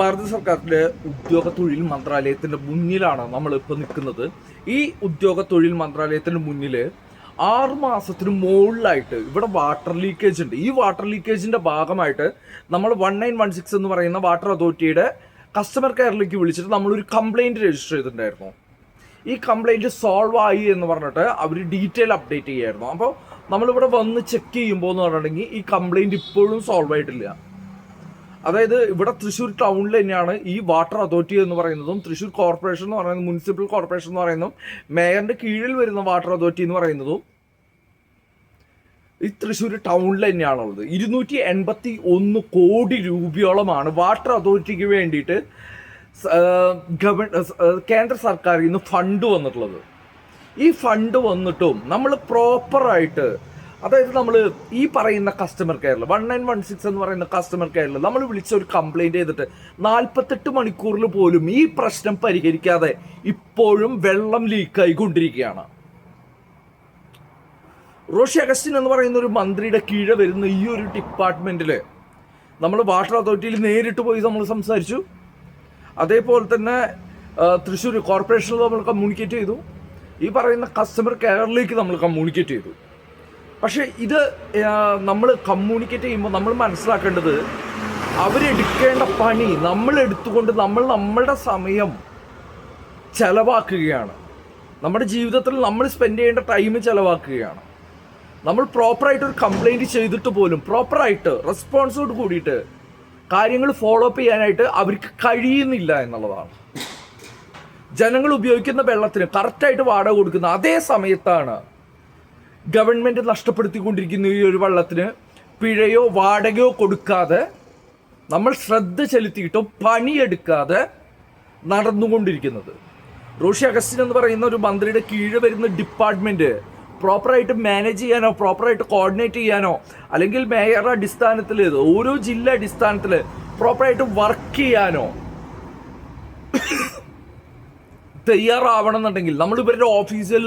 ഭാരത സർക്കാരിന്റെ ഉദ്യോഗ തൊഴിൽ മന്ത്രാലയത്തിന്റെ മുന്നിലാണ് നമ്മൾ ഇപ്പോൾ നിൽക്കുന്നത്. ഈ ഉദ്യോഗ തൊഴിൽ മന്ത്രാലയത്തിന്റെ മുന്നിൽ ആറ് മാസത്തിന് മുകളിലായിട്ട് ഇവിടെ വാട്ടർ ലീക്കേജ് ഉണ്ട്. ഈ വാട്ടർ ലീക്കേജിന്റെ ഭാഗമായിട്ട് നമ്മൾ വൺ നയൻ വൺ സിക്സ് എന്ന് പറയുന്ന വാട്ടർ അതോറിറ്റിയുടെ കസ്റ്റമർ കെയറിലേക്ക് വിളിച്ചിട്ട് നമ്മളൊരു കംപ്ലൈന്റ് രജിസ്റ്റർ ചെയ്തിട്ടുണ്ടായിരുന്നു. ഈ കംപ്ലൈന്റ് സോൾവ് ആയി എന്ന് പറഞ്ഞിട്ട് അവർ ഡീറ്റെയിൽ അപ്ഡേറ്റ് ചെയ്യായിരുന്നു. അപ്പോൾ നമ്മളിവിടെ വന്ന് ചെക്ക് ചെയ്യുമ്പോൾ എന്ന് പറഞ്ഞിട്ടുണ്ടെങ്കിൽ ഈ കംപ്ലൈന്റ് ഇപ്പോഴും സോൾവ് ആയിട്ടില്ല. അതായത് ഇവിടെ തൃശ്ശൂർ ടൗണിൽ തന്നെയാണ് ഈ വാട്ടർ അതോറിറ്റി എന്ന് പറയുന്നതും തൃശ്ശൂർ കോർപ്പറേഷൻ എന്ന് പറയുന്നത് മുനിസിപ്പൽ കോർപ്പറേഷൻ എന്ന് പറയുന്നതും മേയറിന്റെ കീഴിൽ വരുന്ന വാട്ടർ അതോറിറ്റി എന്ന് പറയുന്നതും ഈ തൃശ്ശൂർ ടൗണിൽ തന്നെയാണുള്ളത് ഇരുന്നൂറ്റി എൺപത്തി ഒന്ന് കോടി രൂപയോളമാണ് വാട്ടർ അതോറിറ്റിക്ക് വേണ്ടിയിട്ട് ഗവൺ കേന്ദ്ര സർക്കാരിൽ നിന്ന് ഫണ്ട് വന്നിട്ടുള്ളത്. ഈ ഫണ്ട് വന്നിട്ടും നമ്മൾ പ്രോപ്പറായിട്ട് അതായത് നമ്മൾ ഈ പറയുന്ന കസ്റ്റമർ കെയറിൽ വൺ നയൻ വൺ സിക്സ് എന്ന് പറയുന്ന കസ്റ്റമർ കെയറിൽ നമ്മൾ വിളിച്ച ഒരു കംപ്ലൈന്റ് ചെയ്തിട്ട് നാൽപ്പത്തെട്ട് മണിക്കൂറിൽ പോലും ഈ പ്രശ്നം പരിഹരിക്കാതെ ഇപ്പോഴും വെള്ളം ലീക്കായി കൊണ്ടിരിക്കുകയാണ് റോഷി അഗസ്റ്റിൻ എന്ന് പറയുന്ന ഒരു മന്ത്രിയുടെ കീഴെ വരുന്ന ഈ ഒരു ഡിപ്പാർട്ട്മെന്റിൽ നമ്മൾ വാട്ടർ അതോറിറ്റിയിൽ നേരിട്ട് പോയി നമ്മൾ സംസാരിച്ചു. അതേപോലെ തന്നെ തൃശ്ശൂർ കോർപ്പറേഷനിൽ നമ്മൾ കമ്മ്യൂണിക്കേറ്റ് ചെയ്തു. ഈ പറയുന്ന കസ്റ്റമർ കെയറിലേക്ക് നമ്മൾ കമ്മ്യൂണിക്കേറ്റ് ചെയ്തു. പക്ഷേ ഇത് നമ്മൾ കമ്മ്യൂണിക്കേറ്റ് ചെയ്യുമ്പോൾ നമ്മൾ മനസ്സിലാക്കേണ്ടത് അവരെടുക്കേണ്ട പണി നമ്മൾ എടുത്തുകൊണ്ട് നമ്മൾ നമ്മളുടെ സമയം ചെലവാക്കുകയാണ്. നമ്മുടെ ജീവിതത്തിൽ നമ്മൾ സ്പെൻഡ് ചെയ്യേണ്ട ടൈം ചെലവാക്കുകയാണ്. നമ്മൾ പ്രോപ്പറായിട്ട് ഒരു കംപ്ലൈന്റ് ചെയ്തിട്ട് പോലും പ്രോപ്പറായിട്ട് റെസ്പോൺസോട് കൂടിയിട്ട് കാര്യങ്ങൾ ഫോളോ അപ്പ് ചെയ്യാനായിട്ട് അവർക്ക് കഴിയുന്നില്ല എന്നുള്ളതാണ്. ജനങ്ങൾ ഉപയോഗിക്കുന്ന വെള്ളത്തിന് കറക്റ്റായിട്ട് വാടക കൊടുക്കുന്ന അതേ സമയത്താണ് ഗവൺമെന്റ് നഷ്ടപ്പെടുത്തിക്കൊണ്ടിരിക്കുന്ന ഈ ഒരു വള്ളത്തിന് പിഴയോ വാടകയോ കൊടുക്കാതെ നമ്മൾ ശ്രദ്ധ ചെലുത്തിയിട്ടോ പണിയെടുക്കാതെ നടന്നുകൊണ്ടിരിക്കുന്നത്. റോഷി അഗസ്റ്റിൻ എന്ന് പറയുന്ന ഒരു മന്ത്രിയുടെ കീഴ് വരുന്ന ഡിപ്പാർട്ട്മെന്റ് പ്രോപ്പറായിട്ട് മാനേജ് ചെയ്യാനോ പ്രോപ്പറായിട്ട് കോർഡിനേറ്റ് ചെയ്യാനോ അല്ലെങ്കിൽ മേയർ അടിസ്ഥാനത്തിൽ ഓരോ ജില്ല അടിസ്ഥാനത്തിൽ പ്രോപ്പറായിട്ട് വർക്ക് ചെയ്യാനോ തയ്യാറാവണമെന്നുണ്ടെങ്കിൽ നമ്മൾ ഇവരുടെ ഓഫീസിൽ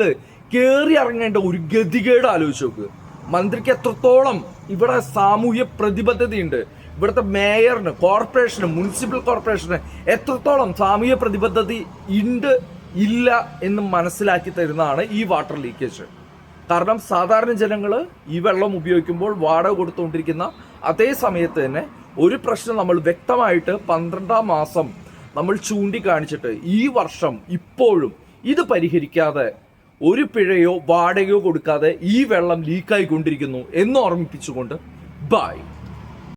കയറി ഇറങ്ങേണ്ട ഒരു ഗതികേട് ആലോചിച്ച് നോക്ക്. മന്ത്രിക്ക് എത്രത്തോളം ഇവിടെ സാമൂഹ്യ പ്രതിബദ്ധതയുണ്ട് ഇവിടുത്തെ മേയറിന് കോർപ്പറേഷന് മുനിസിപ്പൽ കോർപ്പറേഷന് എത്രത്തോളം സാമൂഹ്യ പ്രതിബദ്ധത ഉണ്ട് ഇല്ല എന്ന് മനസ്സിലാക്കി തരുന്നതാണ് ഈ വാട്ടർ ലീക്കേജ്. കാരണം സാധാരണ ജനങ്ങൾ ഈ വെള്ളം ഉപയോഗിക്കുമ്പോൾ വാടക കൊടുത്തുകൊണ്ടിരിക്കുന്ന അതേ സമയത്ത് തന്നെ ഒരു പ്രശ്നം നമ്മൾ വ്യക്തമായിട്ട് പന്ത്രണ്ടാം മാസം നമ്മൾ ചൂണ്ടിക്കാണിച്ചിട്ട് ഈ വർഷം ഇപ്പോഴും ഇത് പരിഹരിക്കാതെ ഒരു പിഴയോ വാടകയോ കൊടുക്കാതെ ഈ വെള്ളം ലീക്കായിക്കൊണ്ടിരിക്കുന്നു എന്ന് ഓർമ്മിപ്പിച്ചുകൊണ്ട് ബൈ.